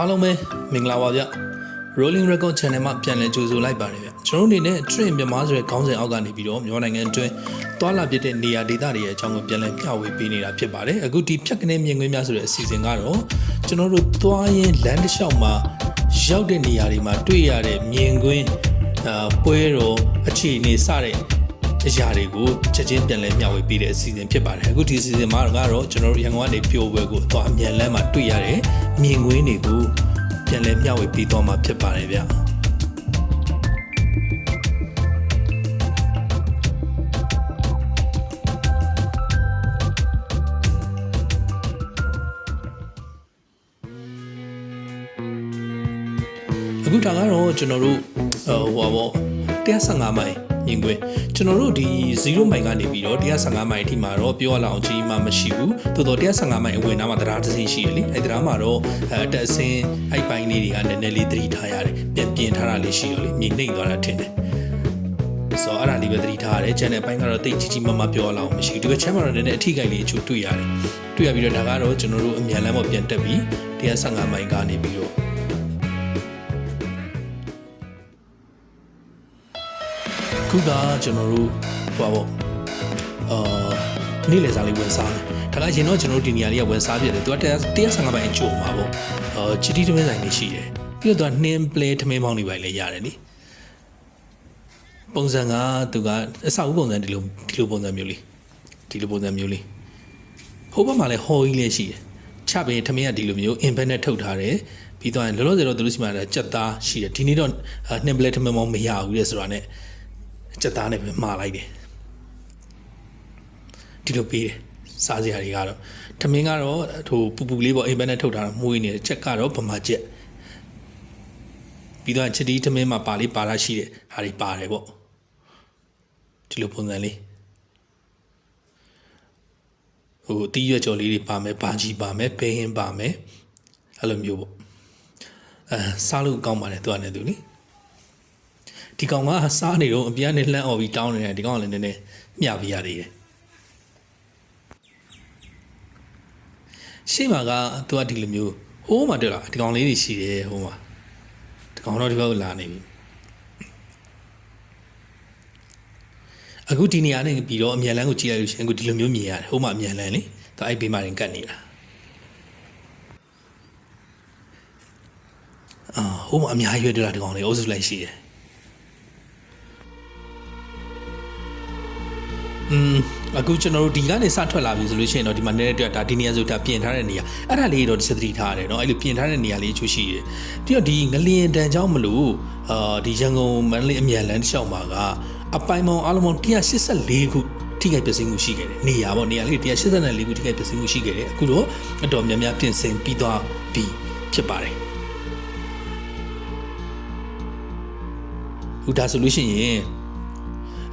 အားလုံးပဲမင်္ဂလာပါဗျ Rolling Record Channel မှာပြန်လည်ကြိုဆိုလိုက်ပါတယ်ဗျကျွန်တော်တို့အနေနဲ့ Train မြန်မာဆိုတဲ့ခေါင်းစဉ်အောက်ကနေပြီးတော့မြန်မာနိုင်ငံအတွင်းသွာလာပြတဲ့နေရာဒေသတွေရဲ့အကြောင်းကိုပြန်လည်မျှဝေပေးနေတာဖြစ်ပါတယ်အခုဒီဖြတ်ကနေမြင်ကွင်းများဆိုတဲ့အစီအစဉ်ကတော့ကျွန်တော်တို့သွားရင်လမ်းတစ်လျှောက်မှာရောက်တဲ့နေရာတွေမှာတွေ့ရတဲ့မြင်ကွင်းအာပွဲတော်အခြေအနေစတဲ့အ ရာတွေကိုချက်ချင်းပြန်လဲမျှဝေပေးတဲ့အစီအစဉ်ဖြစ်ပါတယ်အခုဒီအစီအစဉ်မှာကတော့ကျွန်တော်တို့ရန်ကုန်ကနေပျော်ပွဲကိုအသွားအမြန်လမ်းမှာတွေ့ရတဲ့မြင်ကွင်းတွေကိုပြန်လဲမျှဝေပေးသွားမှာဖြစ်ပါတယ်ဗျအခုဒါကတော့ကျွန်တော်တို့ဟိုဟိုပါပေါ့115မိုင် မြင်ကွင်းကျွန်တော်တို့ဒီ0မိုင်ကနေပြီးတော့115မိုင်အထိမှာတော့ပြောရလောက်အောင်ကြီးမှမရှိဘူးတိုးတော့115မိုင်အဝင်နားမှာတရားတစ်စင်းရှိရလေအဲတရားမှာတော့အဲတက်အစင်းအိုက်ပိုင်းလေးတွေကနည်းနည်းလေးသတိထားရတယ်ပြန်ပြင်ထားတာလေးရှိရလေမြင်နှိမ့်သွားတာထင်တယ်ဆိုတော့အဲ့ဒါလေးပဲသတိထားရတယ် channel ပိုင်းကတော့တိတ်ကြီးကြီးမားမားပြောရလောက်မရှိဘူးဒီက channel မှာတော့နည်းနည်းအထီးကိုက်လေးအချို့တွေ့ရတယ်တွေ့ရပြီးတော့ဒါကတော့ကျွန်တော်တို့အမြန်လမ်းပေါ်ပြန်တက်ပြီး115မိုင်ကနေပြီးတော့ ခုကကျွန်တော်တို့ဟိုပါပေါ့အာနေ့လည်စာလေးဝင်စားတယ်ဒါကရင်တော့ကျွန်တော်တို့ဒီနေရာလေးကဝင်စားပြတယ်သူက115ပိုင်းအကျိုးမှာပေါ့အာချီတီသမင်းဆိုင်လေးရှိတယ်ပြီးတော့သူကနှင်းပလဲထမင်းပေါင်းတွေပိုင်းလည်းရတယ်နိပုံစံကသူကအဆောက်အဦပုံစံဒီလိုဒီလိုပုံစံမျိုးလေးဒီလိုပုံစံမျိုးလေးဟိုဘက်မှာလည်းဟော်ကြီးလည်းရှိတယ်ချပင်ထမင်းကဒီလိုမျိုးအင်ဘက်နဲ့ထုတ်ထားတယ်ပြီးတော့လောလောဆယ်တော့သူတို့စီမှာလည်းကြက်သားရှိတယ်ဒီနေ့တော့နှင်းပလဲထမင်းပေါင်းမရဘူးလေဆိုတာနဲ့ စက်သားနဲ့ပဲမှားလိုက်တယ်ဒီလိုပေးတယ်စားစရာတွေကတော့ထမင်းကတော့ဟိုပူပူလေးပေါ့အိမ်ဘက်နဲ့ထုတ်ထားတာမှုေးနေတယ်ချက်ကတော့ဗမာချက်ပြီးတော့ချစ်တီးထမင်းမှာပါလေးပါတာရှိတယ်ဟာဒီပါတယ်ပေါ့ဒီလိုပုံစံလေးဟိုတီးရွက်ကြော်လေးတွေပါမယ်ဘာကြီးပါမယ်ဘဲဟင်းပါမယ်အဲ့လိုမျိုးပေါ့အဲစားလို့ကောင်းပါတယ်သူကလည်းသူလေ ဒီကောင်ကစားနေတော့အပြားနဲ့လှမ်းអော်ပြီးတောင်းနေတယ်ဒီကောင်ကလည်းနည်းနည်းမျှပြရသေးတယ်ရှေ့မှာကသူကဒီလိုမျိုးဟိုးမှာတွေ့လားဒီကောင်လေးတွေရှိတယ်ဟိုမှာဒီကောင်တော့ဒီဘက်ကိုလာနေပြီအခုဒီနေရာနဲ့ပြီးတော့အမြန်လန်းကိုကြည့်လိုက်လို့ရှိရင်အခုဒီလိုမျိုးမြင်ရတယ်ဟိုမှာအမြန်လန်းလေသူအဲ့ဘေးမှာရင်ကတ်နေတာအာဟိုမှာအများကြီးပဲတွေ့လားဒီကောင်လေးအုပ်စုလိုက်ရှိတယ် อืมအခုကျွန်တော်တို့ဒီကနေစထွက်လာပြီဆိုလို့ရှိရင်တော့ဒီမှာနည်းနည်းတွေ့တာဒီနေရာဆိုတာပြင်ထားတဲ့နေရာအဲ့ဒါလေးတော့စသတိထားရတယ်เนาะအဲ့လိုပြင်ထားတဲ့နေရာလေးအချို့ရှိတယ်ပြီးတော့ဒီငလျင်တန်ကြောင်းမလို့အာဒီရန်ကုန်မန္တလေးအမြန်လမ်းတစ်လျှောက်မှာကအပိုင်မောင်အားလုံးပေါင်း184ခုထိခိုက်ပျက်စီးမှုရှိခဲ့တယ်နေရာပေါ့နေရာလေး184ခုထိခိုက်ပျက်စီးမှုရှိခဲ့တယ်အခုတော့အတော်များများပြင်ဆင်ပြီးသွားပြီဖြစ်ပါတယ်ဟိုဒါဆိုလို့ရှိရင်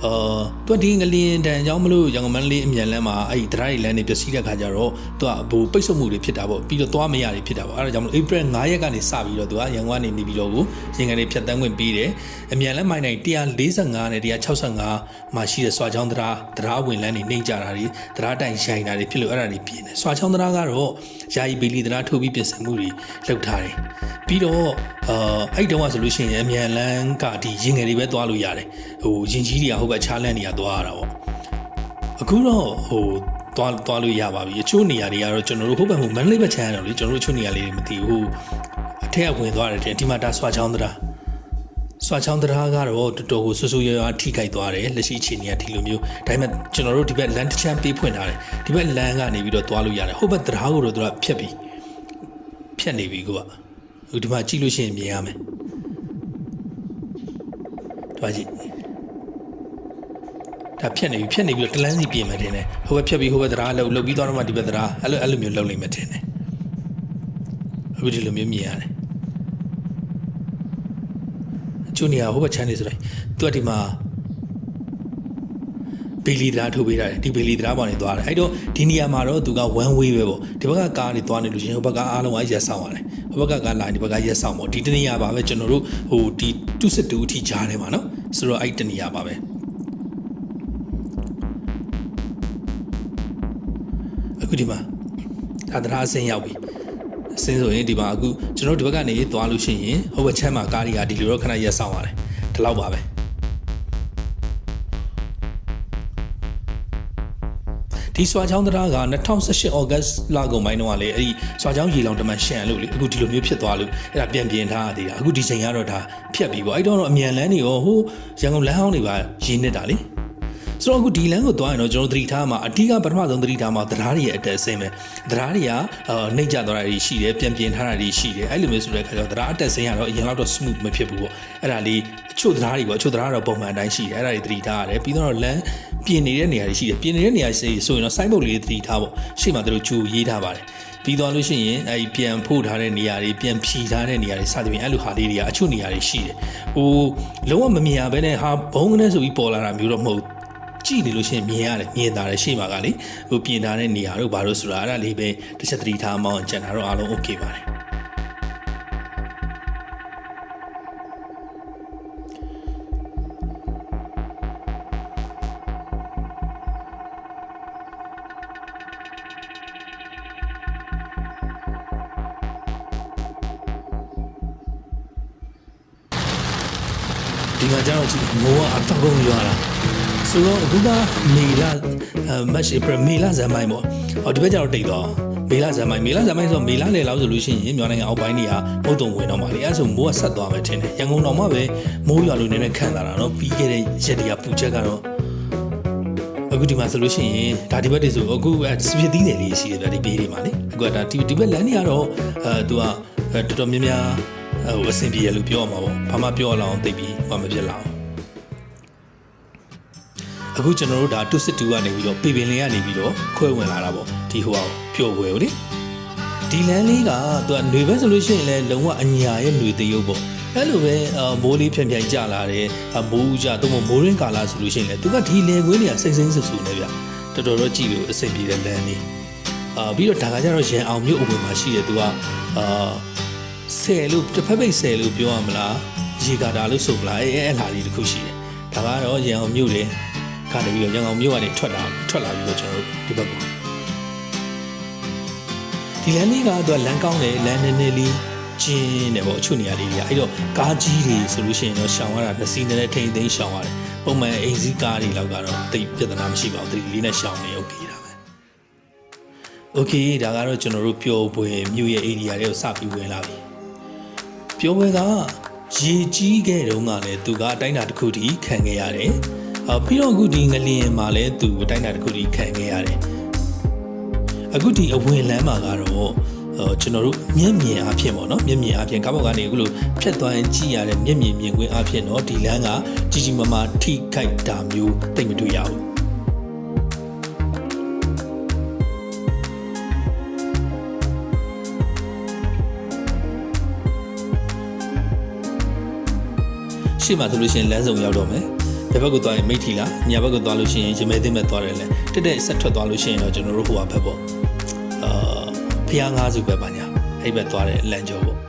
အာသူကဒီငလျင်တန်ကြောင့်မလို့ရန်ကုန်မန္တလေးအမြန်လမ်းမှာအဲ့ဒီတရားရီလမ်းတွေပျက်စီးတဲ့ခါကျတော့သူကဘိုးပိတ်ဆို့မှုတွေဖြစ်တာပေါ့ပြီးတော့သွားမရတွေဖြစ်တာပေါ့အဲ့ဒါကြောင့်မလို့ April 9ရက်ကနေစပြီးတော့သူကရန်ကုန်ကနေနေပြီးတော့ကိုရင်ကန်တွေဖြတ်တန်းခွင့်ပေးတယ်အမြန်လမ်းမိုင်တိုင်း145နဲ့165မှာရှိတဲ့စွာချောင်းတရားတရားဝင်လမ်းတွေနှိမ့်ကြတာတွေတရားတိုင်ရိုင်တာတွေဖြစ်လို့အဲ့ဒါတွေပြင်းတယ်စွာချောင်းတရားကတော့ယာယီဘီလီတရားထုတ်ပြီးပြင်ဆင်မှုတွေလုပ်ထားတယ်ပြီးတော့အာအဲ့တုန်းကဆိုလို့ရှိရင်အမြန်လမ်းကဒီရင်ငယ်တွေပဲသွားလို့ရတယ်ဟိုရင်ကြီးတွေကဟုတ်ကချားလန့်နေရသွားရတာပေါ့အခုတော့ဟိုသွားသွားလို့ရပါပြီအချို့နေရာတွေကတော့ကျွန်တော်တို့ဟုတ်ပါဘူးမန္တလေးဘက်ခြမ်းရတော့လေကျွန်တော်တို့အချို့နေရာလေးတွေမသိဘူးအထက်ကဝင်သွားတယ်တဲ့ဒီမှာဒါဆွာချောင်းတရားဆွာချောင်းတရားကတော့တော်တော်ကိုဆူဆူရွရွထိခိုက်သွားတယ်လက်ရှိအခြေအနေကဒီလိုမျိုးဒါပေမဲ့ကျွန်တော်တို့ဒီဘက်လန်တစ်ချမ်းပေးဖွင့်ထားတယ်ဒီဘက်လန်ကနေပြီးတော့သွားလို့ရတယ်ဟုတ်ဘက်တရားကိုတော့သူကဖြတ်ပြီးဖြတ်နေပြီကိုကဟိုဒီမှာကြည့်လို့ရှိရင်မြင်ရမယ်တွားကြည့် ဒါဖြတ်နေပြီဖြတ်နေပြီးတော့တလန်းစီပြင်မယ်ထင်တယ်ဟိုဘက်ဖြတ်ပြီးဟိုဘက်တရားလှုပ်လှုပ်ပြီးသွားတော့မှဒီဘက်တရားအဲ့လိုအဲ့လိုမျိုးလှုပ်လိမ့်မယ်ထင်တယ်အခုဒီလိုမျိုးမြင်ရတယ်အချို့နေရာဟိုဘက်ချမ်းနေဆိုလိုက်သူကဒီမှာဘီလီတရားထုတ်ပေးတာတယ်ဒီဘီလီတရားပေါ်နေသွားတယ်အဲ့တော့ဒီနေရာမှာတော့သူက one way ပဲပေါ့ဒီဘက်ကကားနေသွားနေလို့ရှိရင်ဟိုဘက်ကအားလုံးကရက်ဆောင်ရတယ်ဟိုဘက်ကကားလာဒီဘက်ကရက်ဆောင်ပေါ့ဒီတနေရာပါပဲကျွန်တော်တို့ဟိုဒီ2စစ်2အထိကြားထဲမှာနော်ဆိုတော့အဲ့တနေရာပါပဲ အခုဒီမှာသာသနာအဆင်းရောက်ပြီအစင်းဆိုရင်ဒီမှာအခုကျွန်တော်တို့ဒီဘက်ကနေသွားလို့ရှိရင်ဟိုဘက်ချမ်းမှာကားတွေကဒီလိုတော့ခဏရက်ဆောင်ရတယ်ဒီလောက်ပါပဲဒီစွာချောင်းတရားက2018 August လကုန်ပိုင်းတော့လေအဲ့ဒီစွာချောင်းရေလောင်တမန်ရှန်လို့လေအခုဒီလိုမျိုးဖြစ်သွားလို့အဲ့ဒါပြန်ပြင်ထားရသေးတာအခုဒီချိန်ကတော့ဒါဖြတ်ပြီးပေါ့အဲ့တော့တော့အမြန်လန်းနေရောဟိုရန်ကုန်လမ်းဟောင်းတွေပါရင်းနေတာလေ ဆိုတော့အခုဒီလမ်းကိုသွားရင်တော့ကျွန်တော်သတိထားမှာအဓိကပထမဆုံးသတိထားမှာတရားတွေရဲ့အတက်အဆင်းပဲတရားတွေကအာနှိမ့်ကျသွားတာတွေရှိတယ်ပြန်ပြင်ထားတာတွေရှိတယ်အဲ့လိုမျိုးဆိုတဲ့အခါကျတော့တရားအတက်ဆင်းကတော့အရင်တော့ smooth မဖြစ်ဘူးပေါ့အဲ့ဒါလေးအချို့တရားတွေပေါ့အချို့တရားတော့ပုံမှန်အတိုင်းရှိတယ်အဲ့ဒါတွေသတိထားရတယ်ပြီးတော့လမ်းပြင်နေတဲ့နေရာတွေရှိတယ်ပြင်နေတဲ့နေရာရှိဆိုရင်တော့ site board လေးသတိထားပေါ့ရှေ့မှာတို့ကြိုရေးထားပါတယ်ပြီးသွားလို့ရှိရင်အဲဒီပြန်ဖို့ထားတဲ့နေရာတွေပြန်ဖြီထားတဲ့နေရာတွေစသဖြင့်အဲ့လိုဟာလေးတွေကအချို့နေရာတွေရှိတယ်ဟိုလုံးဝမမြင်ရဘဲနဲ့ဟာဘုံကနေဆိုပြီးပေါ်လာတာမျိုးတော့မဟုတ် ကြည့်နေလို့ရှိရင်မြင်ရတယ်မြင်တာလည်းရှေ့မှာကလေဟိုပြင်ထားတဲ့နေရာတို့ဘာလို့ဆိုတာအဲ့ဒါလေးပဲတစ်ချက်သတိထားမှအောင်ကျန်တာတော့အားလုံး okay ပါတယ်ဒီမှာကျတော့ကြည့်မိုးကအတောက်ကုန်ရွာတာ ဆိုတော့အခုကမေလာမတ်ဧပြီမေလာဇန်မိုင်းပေါ့ဟောဒီဘက်ကျတော့တိတ်သွားမေလာဇန်မိုင်းမေလာဇန်မိုင်းဆိုမေလာလေလောက်ဆိုလို့ရှိရင်မြန်မာနိုင်ငံအောက်ပိုင်းတွေကမုတ်တုံဝင်တော့မှလေအဲဆိုမိုးကဆက်သွားမယ်ထင်တယ်ရန်ကုန်တော်မှပဲမိုးရွာလို့နည်းနည်းခံလာတာနော်ပြီးခဲ့တဲ့ရက်တွေကပူချက်ကတော့အခုဒီမှာဆိုလို့ရှိရင်ဒါဒီဘက်တွေဆိုအခုအဲစပစ်သီးနယ်လေးရှိတယ်ဗျဒီဘေးတွေမှာလေအခုကဒါဒီဒီဘက်လမ်းတွေကတော့အဲသူကတော်တော်များများဟိုအဆင်ပြေရလို့ပြောရမှာပေါ့ဘာမှပြောရအောင်သိပြီးဘာမဖြစ်လာအောင် အခုကျွန်တော်တို့ဒါ262ကနေပြီးတော့ပေပင်လေးကနေပြီးတော့ခွဲဝင်လာတာပေါ့ဒီဟိုအောင်ပျော်ပွဲလေဒီလမ်းလေးကသူကຫນွေဘက်ဆိုလို့ရှိရင်လည်းလုံးဝအညာရဲ့ຫນွေတရုပ်ပေါ့အဲ့လိုပဲမိုးလေးဖြန်ဖြန်ကြလာတယ်မိုးကြတော့မိုးရင်းကာလာဆိုလို့ရှိရင်လည်းသူကဒီလေခွင်းတွေကစိတ်စိမ့်ဆူဆူနေဗျတော်တော်တော့ကြည့်လို့အဆင်ပြေတဲ့လမ်းလေးအာပြီးတော့ဒါကကြတော့ရန်အောင်မြို့အဝင်မှာရှိတယ်သူကအာဆယ်လို့တစ်ဖက်ပိတ်ဆယ်လို့ပြောရမလားရေကာတာလို့ဆိုမလားအဲအဲ့လာလေးတစ်ခုရှိတယ်ဒါကတော့ရန်အောင်မြို့တယ် ကနေပြီးတော့ရန်အောင်မြို့ကနေထွက်လာထွက်လာပြီးတော့ကျွန်တော်တို့ဒီဘက်ကိုဒီလမ်းလေးကတော့လမ်းကောင်းတယ်လမ်းနည်းနည်းလေးကျင်းတယ်ပေါ့အချို့နေရာလေးတွေကအဲ့တော့ကားကြီးတွေဆိုလို့ရှိရင်တော့ရှောင်ရတာနှစ်စီးနဲ့ထိန်သိမ်းရှောင်ရတယ်ပုံမှန်အိမ်စီးကားတွေလောက်ကတော့တိတ်ပြဿနာမရှိပါဘူးတတိလေးနဲ့ရှောင်နေ okay ဒါပဲ okay ဒါကတော့ကျွန်တော်တို့ပျော်ပွဲမြို့ရဲ့ area တွေကိုစပြီးဝင်လာပြီပျော်ပွဲကရေကြီးခဲ့တုန်းကလည်းသူကအတိုင်းအတာတစ်ခုတည်းခံခဲ့ရတယ်အ ပြီးတော့အခုဒီငလျင်မှာလည်းသူအတိုင်းအတာတစ်ခုတည်းခံခဲ့ရတယ်အခုဒီအဝင်လမ်းမှာကတော့ဟိုကျွန်တော်တို့မျက်မြင်အဖြစ်ပေါ့နော်မျက်မြင်အဖြစ်ကားပေါ်ကနေအခုလိုဖြတ်သွားရင်ကြည့်ရတဲ့မျက်မြင်မြင်ကွင်းအဖြစ်တော့ဒီလမ်းကကြီးကြီးမားမားထိခိုက်တာမျိုးသိမတွေ့ရဘူးရှေ့မှာဆိုလို့ရှိရင်လမ်းစုံရောက်တော့မယ်။ ဒီဘက်ကိုသွားရင်မိထီလာညာဘက်ကိုသွားလို့ရှိရင်ရမဲသိမဲ့သွားတယ်လေ။တက်တက်ဆက်ထွက်သွားလို့ရှိရင်တော့ကျွန်တော်တို့ဟိုဟာဘက်ပေါ့။အာဖျားငါးစုပဲပါညာ။အဲ့ဘက်သွားတဲ့လမ်းကျော်ပေါ့။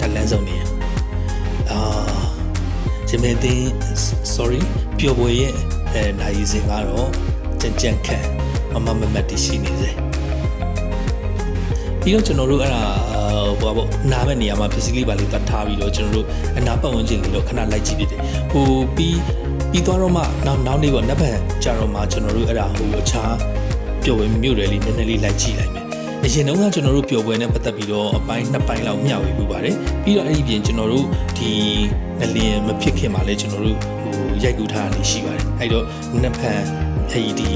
ဒါလမ်းစုံနေအာရမဲသိ sorry ပျော်ပွဲရဲ့အဲနိုင်စဉ်ကတော့ ကြံကြံခန့်မမမမတ်တရှိနေစေပြီးတော့ကျွန်တော်တို့အဲ့ဒါဟိုပါပေါ့နားမဲ့နေရာမှာပစ္စည်းလေးပါလေးတတ်ထားပြီးတော့ကျွန်တော်တို့အနာပတ်ဝန်းကျင်လေးတော့ခဏလိုက်ကြည့်ပြတယ်ဟိုပြီးပြီးသွားတော့မှနောက်နောက်နေ့ပေါ့နက်ဖြန်ကြာတော့မှကျွန်တော်တို့အဲ့ဒါဟိုအခြားပျော်ပွဲမြို့တွေလေးနည်းနည်းလေးလိုက်ကြည့်လိုက်မယ်အရင်တုန်းကကျွန်တော်တို့ပျော်ပွဲနဲ့ပတ်သက်ပြီးတော့အပိုင်းနှစ်ပိုင်းလောက်မျှဝေပူပါတယ်ပြီးတော့အဲ့ဒီပြင်ကျွန်တော်တို့ဒီငလင်မဖြစ်ခင်မှာလဲကျွန်တော်တို့ဟိုရိုက်ကူထားတာလေးရှိပါတယ်အဲ့တော့နှစ်ဖန် အဲ့ဒီ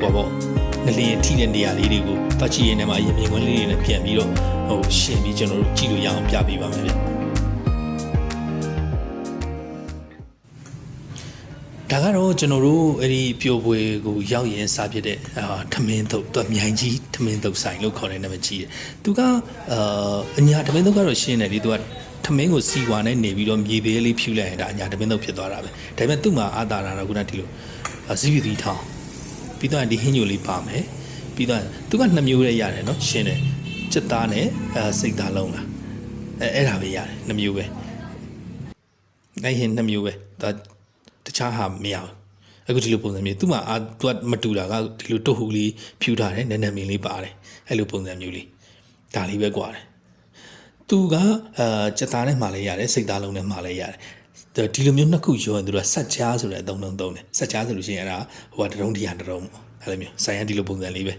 ဟိုပေါ့ငလင်ထိတဲ့နေရာလေးတွေကိုတွက်ကြည့်ရင်းနဲ့မှအရင်မြင်ကွင်းလေးတွေနဲ့ပြန်ပြီးတော့ဟိုရှင်းပြီးကျွန်တော်တို့ကြည့်လို့ရအောင်ပြပေးပါမယ်ဗျဒါကတော့ကျွန်တော်တို့အဲ့ဒီပျော်ပွဲကိုရောက်ရင်စားဖြစ်တဲ့အာထမင်းတုပ်သူမြိုင်ကြီးထမင်းတုပ်ဆိုင်လို့ခေါ်တဲ့နာမည်ကြီးတယ်။သူကအာအညာထမင်းတုပ်ကတော့ရှင်းတယ်လေသူကထ မင်းကိုစီဝါနဲ့နေပြီးတော့မြေပဲလေးဖြူလိုက်ရင်ဒါအညာတမင်းတော့ဖြစ်သွားတာပဲဒါပေမဲ့သူ့မှာအာသာတာတော့ခုနဒီလိုဇီဝီတီထောင်းပြီးတော့ဒီဟင်းညိုလေးပါမယ်ပြီးတော့သူကနှစ်မျိုးတည်းရတယ်နော်ရှင်းတယ်စက်သားနဲ့အဲစိတ်သားလုံးလားအဲအဲ့ဒါပဲရတယ်နှစ်မျိုးပဲအဲ့ဟင်းနှစ်မျိုးပဲဒါတခြားဟာမရဘူးအခုဒီလိုပုံစံမျိုးသူ့မှာအာသူကမတူတာကဒီလိုတုတ်ဟူလေးဖြူထားတယ်နည်းနည်းမင်းလေးပါတယ်အဲ့လိုပုံစံမျိုးလေးဒါလေးပဲကွာတယ် သူကအာစက်သားနဲ့မှာလဲရတယ်စိတ်သားလုံးနဲ့မှာလဲရတယ်ဒီလိုမျိုးနှစ်ခုရောရင်သူကဆက်ချားဆိုတဲ့အသုံးလုံးသုံးတယ်ဆက်ချားဆိုလို့ရှိရင်အဲ့ဒါဟိုကတရုံတရားတရုံပေါ့အဲ့လိုမျိုးဆိုင်ရဒီလိုပုံစံလေးပဲ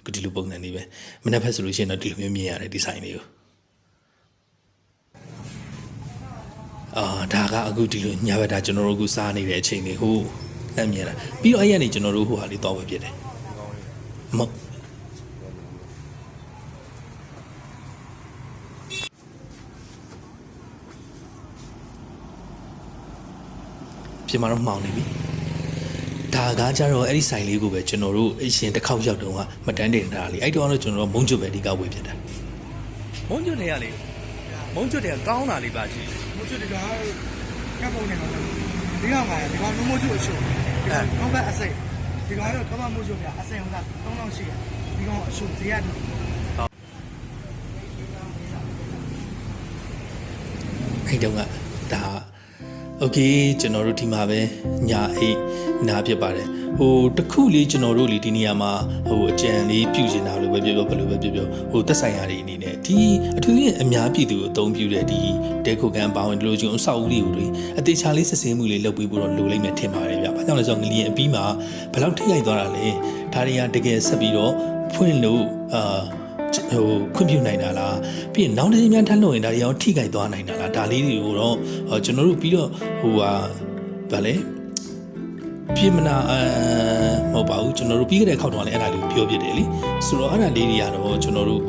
အခုဒီလိုပုံစံလေးပဲမနေ့ဖက်ဆိုလို့ရှိရင်တော့ဒီလိုမျိုးမြင်ရတယ်ဒီဆိုင်လေးကိုအာဒါကအခုဒီလိုညဘက်ဒါကျွန်တော်တို့အခုစားနေတဲ့အချိန်လေးဟိုလမ်းမြင်တာပြီးတော့အဲ့ရနေကျွန်တော်တို့ဟိုဟာလေးတော့ပဲဖြစ်တယ်မဟုတ် ပြင်မာတော့မှောင်နေပြီဒါကကြတော့အဲ့ဒီဆိုင်လေးကိုပဲကျွန်တော်တို့အရှင်တစ်ခေါက်ရောက်တော့ကမတန်းတင်တာလေအဲ့တော့တော့ကျွန်တော်တို့မုံကျွတ်ပဲဒီကဝေဖြစ်တာမုံကျွတ်တွေကလေမုံကျွတ်တွေကကောင်းတာလေးပါရှိတယ်မိုးချွတ်တကားကပ်ပုံနေမှာဒီကောင်ပါဒီကောင်မိုးချွတ်အရှုပ်ဒီကောင်ကောင်းဘက်အစိတ်ဒီကောင်တော့ကမ္ဘာမိုးချွတ်ပြအစိတ်အောင်သား3000ရှိရဒီကောင်အရှုပ်ဈေးရတူအဲ့တုန်းကဒါ โอเคကျွန်တော်တို့ဒီမှာပဲညာအိတ်နားဖြစ်ပါတယ်ဟိုတစ်ခုလေးကျွန်တော်တို့လေဒီနေရာမှာဟိုအကြံလေးပြုချင်တာလို့ပဲပြောပြောဘယ်လိုပဲပြောပြောဟိုသက်ဆိုင်ရာတွေအနေနဲ့ဒီအထူးသဖြင့်အများပြည်သူကိုအသုံးပြုတဲ့ဒီတဲခုကန်ပါဝင်ဒီလိုကျွန်အဆောက်အဦတွေကိုတွေအသေးချာလေးစစ်ဆေးမှုလေးလုပ်ပြီးပို့တော့လိုလိမ့်မယ်ထင်ပါတယ်ဗျ။ဘာကြောင့်လဲဆိုတော့ငလျင်အပြီးမှာဘယ်လောက်ထိခိုက်သွားတာလဲဒါတွေကတကယ်ဆက်ပြီးတော့ဖွင့်လို့အာ ဟိုခွင့်ပြုနိုင်တာလားပြီးရင်နောက်တစ်ချိန်များထပ်လို့ရင်ဒါတွေရောထိခိုက်သွားနိုင်တာလားဒါလေးတွေကိုတော့ဟိုကျွန်တော်တို့ပြီးတော့ဟိုဟာဗာလဲပြင်းမနာအဲမဟုတ်ပါဘူးကျွန်တော်တို့ပြီးခဲ့တဲ့ခေါက်တော့လည်းအဲ့ဒါလေးကိုပြောပြတယ်လीဆိုတော့အဲ့ဒါလေးတွေကတော့ကျွန်တော်တို့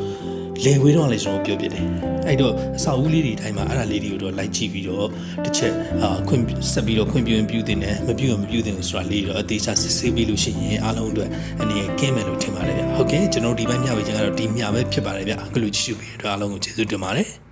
လေဝေးတော့လည်းကျွန်တော်ပြောပြတယ်အဲ့တော့အစာဦးလေးတွေတိုင်းမှာအဲ့ဒါလေးတွေကိုတော့လိုက်ကြည့်ပြီးတော့တစ်ချက်အာခွင့်ဆက်ပြီးတော့ခွင့်ပြုရင်ပြုတင်တယ်မပြုရင်မပြုတင်ဘူးဆိုတာလေးတော့အသေးချာစစ်ဆေးပြီးလို့ရှိရင်အားလုံးအတွက်အနေနဲ့ကင်းမယ်လို့ထင်ပါတယ်ဗျဟုတ်ကဲ့ကျွန်တော်ဒီဘက်မျှဝေခြင်းကတော့ဒီမျှပဲဖြစ်ပါတယ်ဗျအခုလိုကြည့်ရှုပြီးတော့အားလုံးကိုကျေးဇူးတင်ပါတယ်